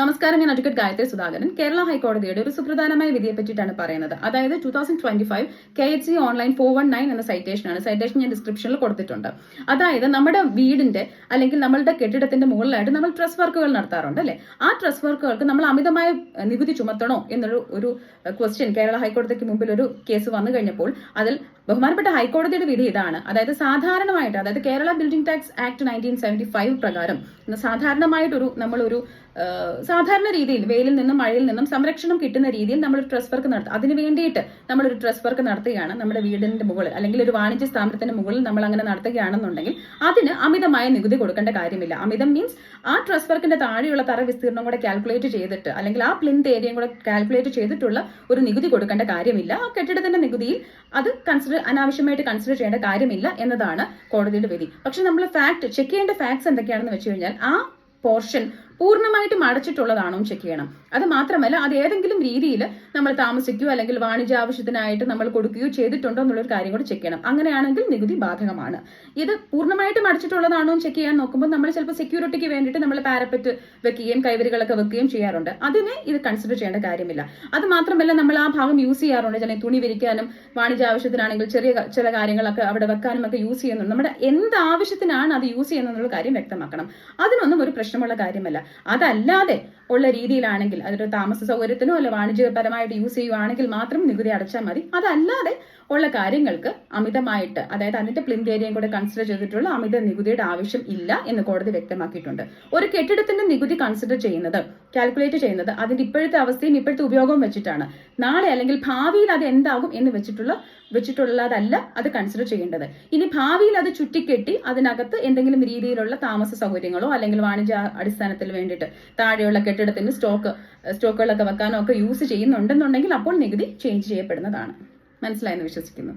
നമസ്കാരം ഞാൻ അഡ്വക്കേറ്റ് ഗായത്രി സുധാകരൻ. കേരള ഹൈക്കോടതിയുടെ ഒരു സുപ്രധാനമായ വിധിയെ പറ്റിയിട്ടാണ് പറയുന്നത്. അതായത് two thousand twenty five K H C online four one nine എന്ന സൈറ്റേഷനാണ് സൈറ്റേഷൻ ഞാൻ ഡിസ്ക്രിപ്ഷനിൽ കൊടുത്തിട്ടുണ്ട്. അതായത് നമ്മുടെ വീടിന്റെ അല്ലെങ്കിൽ നമ്മളുടെ കെട്ടിടത്തിന്റെ മുകളിലായിട്ട് നമ്മൾ ട്രസ് വർക്കുകൾ നടത്താറുണ്ട് അല്ലെ? ആ ട്രസ് വർക്കുകൾക്ക് നമ്മൾ അമിതമായ നികുതി ചുമത്തണോ എന്നൊരു ഒരു ക്വസ്റ്റ്യൻ കേരള ഹൈക്കോടതിക്ക് മുമ്പിൽ ഒരു കേസ് വന്നു കഴിഞ്ഞപ്പോൾ അതിൽ ബഹുമാനപ്പെട്ട ഹൈക്കോടതിയുടെ വിധി ഇതാണ്. അതായത് സാധാരണമായിട്ട് അതായത് Kerala building tax act nineteen seventy five പ്രകാരം സാധാരണമായിട്ടൊരു നമ്മളൊരു സാധാരണ രീതിയിൽ വെയിലിൽ നിന്നും മഴയിൽ നിന്നും സംരക്ഷണം കിട്ടുന്ന രീതിയിൽ നമ്മൾ ഒരു ട്രസ് വർക്ക് നടത്തും. അതിന് വേണ്ടിയിട്ട് നമ്മൾ ഒരു ട്രസ് വർക്ക് നടത്തുകയാണ്. നമ്മുടെ വീടിന്റെ മുകളിൽ അല്ലെങ്കിൽ ഒരു വാണിജ്യ സ്ഥാപനത്തിന്റെ മുകളിൽ നമ്മൾ അങ്ങനെ നടത്തുകയാണെന്നുണ്ടെങ്കിൽ അതിന് അമിതമായ നികുതി കൊടുക്കേണ്ട കാര്യമില്ല. അമിതം മീൻസ് ആ ട്രസ് വർക്കിന്റെ താഴെയുള്ള തറ വിസ്തീർണം കൂടെ കാൽക്കുലേറ്റ് ചെയ്തിട്ട് അല്ലെങ്കിൽ ആ പ്ലിന്ത് ഏരിയയും കൂടെ കാൽക്കുലേറ്റ് ചെയ്തിട്ടുള്ള ഒരു നികുതി കൊടുക്കേണ്ട കാര്യമില്ല. ആ കെട്ടിടത്തിന്റെ നികുതിയിൽ അത് കൺസിഡർ അനാവശ്യമായിട്ട് കൺസിഡർ ചെയ്യേണ്ട കാര്യമില്ല എന്നതാണ് കോടതിയുടെ വിധി. പക്ഷെ നമ്മൾ ഫാക്ട് ചെക്ക് ചെയ്യേണ്ട ഫാക്ട്സ് എന്തൊക്കെയാണെന്ന് വെച്ച് കഴിഞ്ഞാൽ ആ പോർഷൻ പൂർണമായിട്ടും അടച്ചിട്ടുള്ളതാണോ ചെക്ക് ചെയ്യണം. അത് മാത്രമല്ല അത് ഏതെങ്കിലും രീതിയിൽ നമ്മൾ താമസിക്കുകയോ അല്ലെങ്കിൽ വാണിജ്യ ആവശ്യത്തിനായിട്ട് നമ്മൾ കൊടുക്കുകയോ ചെയ്തിട്ടുണ്ടോ എന്നുള്ളൊരു കാര്യം കൂടി ചെക്ക് ചെയ്യണം. അങ്ങനെയാണെങ്കിൽ നികുതി ബാധകമാണ്. ഇത് പൂർണമായിട്ടും അടച്ചിട്ടുള്ളതാണോ ചെക്ക് ചെയ്യാൻ നോക്കുമ്പോൾ നമ്മൾ ചിലപ്പോൾ സെക്യൂരിറ്റിക്ക് വേണ്ടിയിട്ട് നമ്മൾ പാരപ്പറ്റ് വെക്കുകയും കൈവരികളൊക്കെ വെക്കുകയും ചെയ്യാറുണ്ട്. അതിനെ ഇത് കൺസിഡർ ചെയ്യേണ്ട കാര്യമില്ല. അത് മാത്രമല്ല നമ്മൾ ആ ഭാഗം യൂസ് ചെയ്യാറുണ്ട്. ചില തുണി വിരിക്കാനും വാണിജ്യ ആവശ്യത്തിനാണെങ്കിൽ ചെറിയ ചില കാര്യങ്ങളൊക്കെ അവിടെ വെക്കാനും ഒക്കെ യൂസ് ചെയ്യുന്നുണ്ട്. നമ്മുടെ എന്ത് ആവശ്യത്തിനാണ് അത് യൂസ് ചെയ്യുന്നുള്ള കാര്യം വ്യക്തമാക്കണം. അതിനൊന്നും ഒരു പ്രശ്നമുള്ള കാര്യമല്ല. അതല്ലാതെ ഉള്ള രീതിയിലാണെങ്കിൽ അതൊരു താമസ സൗകര്യത്തിനോ അല്ല വാണിജ്യപരമായിട്ട് യൂസ് ചെയ്യുവാണെങ്കിൽ മാത്രം നികുതി അടച്ചാൽ മതി. അതല്ലാതെ ഉള്ള കാര്യങ്ങൾക്ക് അമിതമായിട്ട് അതായത് അതിന്റെ പ്ലിന്ത് കൂടെ കൺസിഡർ ചെയ്തിട്ടുള്ള അമിത നികുതിയുടെ ആവശ്യം ഇല്ല എന്ന് കോടതി വ്യക്തമാക്കിയിട്ടുണ്ട്. ഒരു കെട്ടിടത്തിന്റെ നികുതി കൺസിഡർ ചെയ്യുന്നത് കാൽക്കുലേറ്റ് ചെയ്യുന്നത് അതിന്റെ ഇപ്പോഴത്തെ അവസ്ഥയും ഇപ്പോഴത്തെ ഉപയോഗവും വെച്ചിട്ടാണ്. നാളെ അല്ലെങ്കിൽ ഭാവിയിൽ അത് എന്താകും എന്ന് വെച്ചിട്ടുള്ള വെച്ചിട്ടുള്ളതല്ല അത് കൺസിഡർ ചെയ്യേണ്ടത്. ഇനി ഭാവിയിൽ അത് ചുറ്റിക്കെട്ടി അതിനകത്ത് എന്തെങ്കിലും രീതിയിലുള്ള താമസ സൗകര്യങ്ങളോ അല്ലെങ്കിൽ വാണിജ്യ അടിസ്ഥാനത്തിൽ വേണ്ടിയിട്ട് താഴെയുള്ള കെട്ടിടത്തിന് സ്റ്റോക്ക് സ്റ്റോക്കുകളൊക്കെ വെക്കാനോ ഒക്കെ യൂസ് ചെയ്യുന്നുണ്ടെന്നുണ്ടെങ്കിൽ അപ്പോൾ നികുതി ചേഞ്ച് ചെയ്യപ്പെടുന്നതാണ്. മനസ്സിലായെന്ന് വിശ്വസിക്കുന്നു.